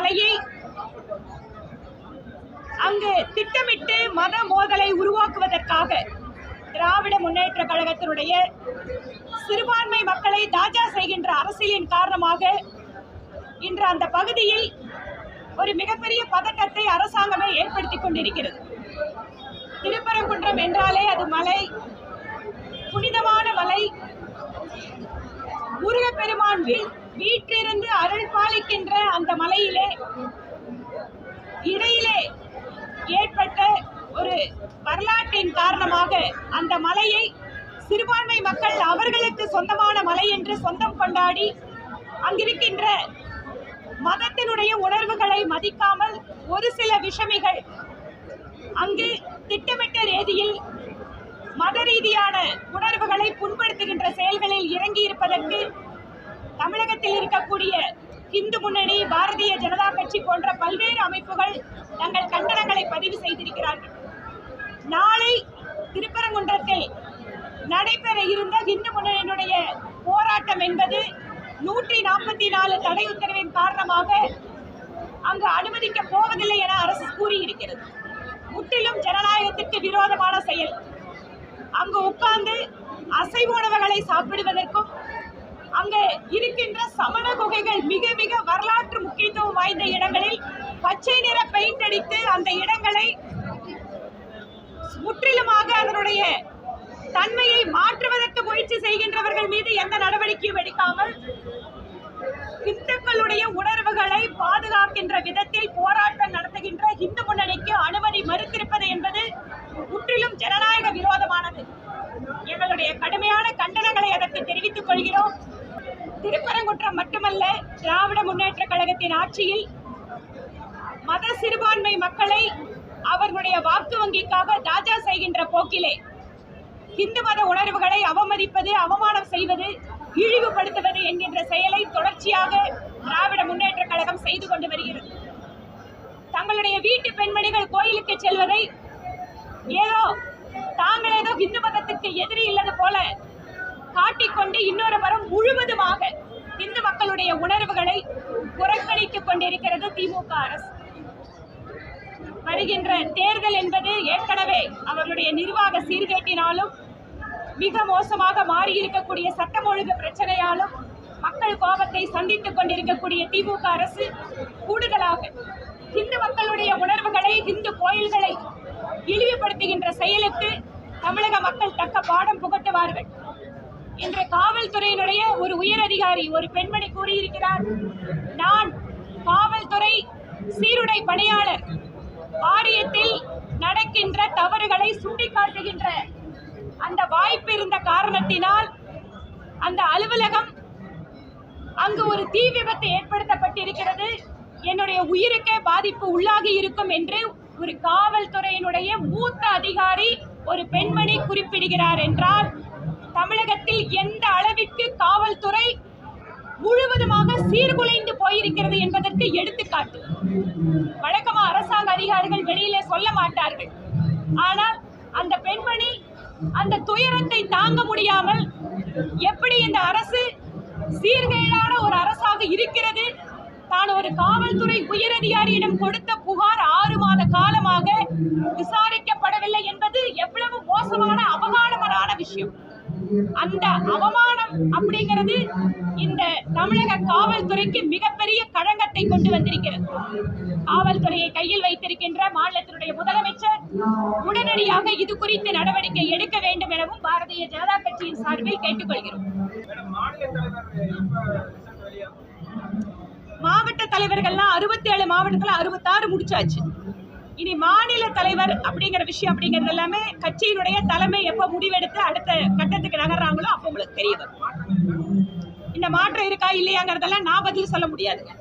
மலையை அங்கு திட்டமிட்டு மத மோதலை உருவாக்குவதற்காக திராவிட முன்னேற்ற கழகத்தினுடைய சிறுபான்மை மக்களை தாஜா செய்கின்ற அரசியலின் காரணமாக இன்று அந்த பகுதியில் ஒரு மிகப்பெரிய பதட்டத்தை அரசாங்கமே ஏற்படுத்திக் கொண்டிருக்கிறது. திருப்பரங்குன்றம் என்றாலே அது மலை புனிதமான மலை முருகப்பெருமான் வீ- வீற்றிருந்து அருள் பாலிக்கின்ற அந்த மலையிலே இடையிலே ஏற்பட்ட ஒரு வரலாற்றின் காரணமாக அந்த மலையை சிறுபான்மை மக்கள் அவர்களுக்கு சொந்தமான மலை என்று சொந்தம் கொண்டாடி அங்கிருக்கின்ற மதத்தினுடைய உணர்வுகளை மதிக்காமல் ஒரு சில விஷமிகள் அங்கு திட்டமிட்ட ரீதியில் மத ரீதியான உணர்வுகளை புண்படுத்துகின்ற செயல்களில் இறங்கி இருப்பதற்கு தமிழகத்தில் இருக்கக்கூடிய இந்து முன்னணி பாரதிய ஜனதா கட்சி போன்ற பல்வேறு அமைப்புகள் தங்கள் கண்டனங்களை பதிவு செய்திருக்கிறார்கள். நாளை திருப்பரங்குன்றத்தில் நடைபெற இருந்த இந்து முன்னணியினுடைய போராட்டம் என்பது நூற்றி நாற்பத்தி நாலு தடை உத்தரவின் காரணமாக அங்கு அனுமதிக்க போவதில்லை என அரசு கூறியிருக்கிறது. முற்றிலும் ஜனநாயகத்திற்கு விரோதமான செயல். அங்கு உட்கார்ந்து அசைவ உணவுகளை சாப்பிடுவதற்கும் அங்கே இருக்கின்ற சமண குகைகள் மிக மிக வரலாற்று முக்கியத்துவம் வாய்ந்த இடங்களில் பச்சை நிற பெயிண்ட் அடித்து அந்த இடங்களை முற்றிலுமாக அதனுடைய தன்மையை மாற்றுவதற்கு முயற்சி செய்கின்றவர்கள் மீது எந்த நடவடிக்கையும் எடுக்காமல் இந்துக்களுடைய உணர்வுகளை பாதுகாக்கின்ற விதத்தில் போராட்டம் நடத்துகின்ற இந்து முன்னணிக்கு அனுமதி மறுத்திருப்பது என்பது திருப்பரங்குன்றம் மட்டுமல்ல திராவிட முன்னேற்ற கழகத்தின் ஆட்சியில் மத சிறுபான்மை மக்களை அவர்களுடைய வாக்கு வங்கிக்காக தாஜா செய்கின்ற போக்கிலே இந்து மத உணர்வுகளை அவமதிப்பது அவமானம் செய்வது இழிவுபடுத்துவது என்கின்ற செயலை தொடர்ச்சியாக திராவிட முன்னேற்ற கழகம் செய்து கொண்டு வருகிறது. தங்களுடைய வீட்டு பெண்மணிகள் கோயிலுக்கு செல்வதை ஏதோ தாங்கள் ஏதோ இந்து மதத்துக்கு எதிரி இல்லது போல காட்டிக்கொண்டு இன்னொரு வரம் முழுவதுமாக இந்து மக்களுடைய உணர்வுகளை புறக்கணித்துக் கொண்டிருக்கிறது திமுக அரசு. வருகின்ற தேர்தல் என்பது ஏற்கனவே அவர்களுடைய நிர்வாக சீர்கேட்டினாலும் மிக மோசமாக மாறியிருக்கக்கூடிய சட்டம் ஒழுங்கு பிரச்சனையாலும் மக்கள் கோபத்தை சந்தித்துக் கொண்டிருக்கக்கூடிய திமுக அரசு கூடுதலாக இந்து மக்களுடைய உணர்வுகளை இந்து கோயில்களை இழிவுபடுத்துகின்ற செயலுக்கு தமிழக மக்கள் தக்க பாடம் புகட்டுவார்கள். இன்று காவல்துறையினுடைய ஒரு உயர் அதிகாரி ஒரு பெண்மணி கூறியிருக்கிறார். நான் காவல்துறை சீருடை பணியாளர். ஆரியத்தில் நடக்கின்ற தவறுகளை சுட்டிக்காட்டுகின்ற அந்த வாய்ப்பு இருந்த காரணத்தினால் அந்த அலுவலகம் அங்கு ஒரு தீ விபத்து ஏற்படுத்தப்பட்டிருக்கிறது. என்னுடைய உயிருக்கே பாதிப்பு உள்ளாகி இருக்கும் என்று ஒரு காவல்துறையினுடைய மூத்த அதிகாரி ஒரு பெண்மணி குறிப்பிடுகிறார் என்றால் தமிழகத்தில் எந்த அளவிற்கு காவல்துறை முழுவதுமாக சீர்குலைந்து போயிருக்கிறது என்பதற்கு எடுத்துக்காட்டு. வழக்கமா அரசாங்க அதிகாரிகள் வெளியிலே சொல்ல மாட்டார்கள். ஆனால் அந்த பெண்மணி அந்த துயரத்தை தாங்க முடியாமல் எப்படி இந்த அரசு சீர்கேடான ஒரு அரசாக இருக்கிறது? தான் ஒரு காவல்துறை உயரதிகாரியிடம் கொடுத்த புகார் ஆறு மாத காலமாக விசாரிக்கப்படவில்லை என்பது எவ்வளவு மோசமான அவமானமான விஷயம். அந்த அவமானம் அப்படிங்கிறது இந்த தமிழக காவல்துறைக்கு மிகப்பெரிய களங்கத்தை கொண்டு வந்திருக்கிறது. காவல்துறையை கையில் வைத்திருக்கின்ற மாநிலத்தினுடைய முதலமைச்சர் உடனடியாக இது குறித்து நடவடிக்கை எடுக்க வேண்டும் எனவும் பாரதிய ஜனதா கட்சியின் சார்பில் கேட்டுக்கொள்கிறோம். மாவட்ட தலைவர்கள்லாம் அறுபத்தி ஏழு மாவட்டத்தில் அறுபத்தாறு முடிச்சாச்சு. இனி மாநில தலைவர் அப்படிங்கிற விஷயம் அப்படிங்கிறது எல்லாமே கட்சியினுடைய தலைமை எப்போ முடிவெடுத்து அடுத்த கட்டத்துக்கு நகர்றாங்களோ அப்போ உங்களுக்கு தெரிய வரும் இந்த மாற்றம் இருக்கா இல்லையாங்கிறதெல்லாம் நான் பதில் சொல்ல முடியாதுங்க.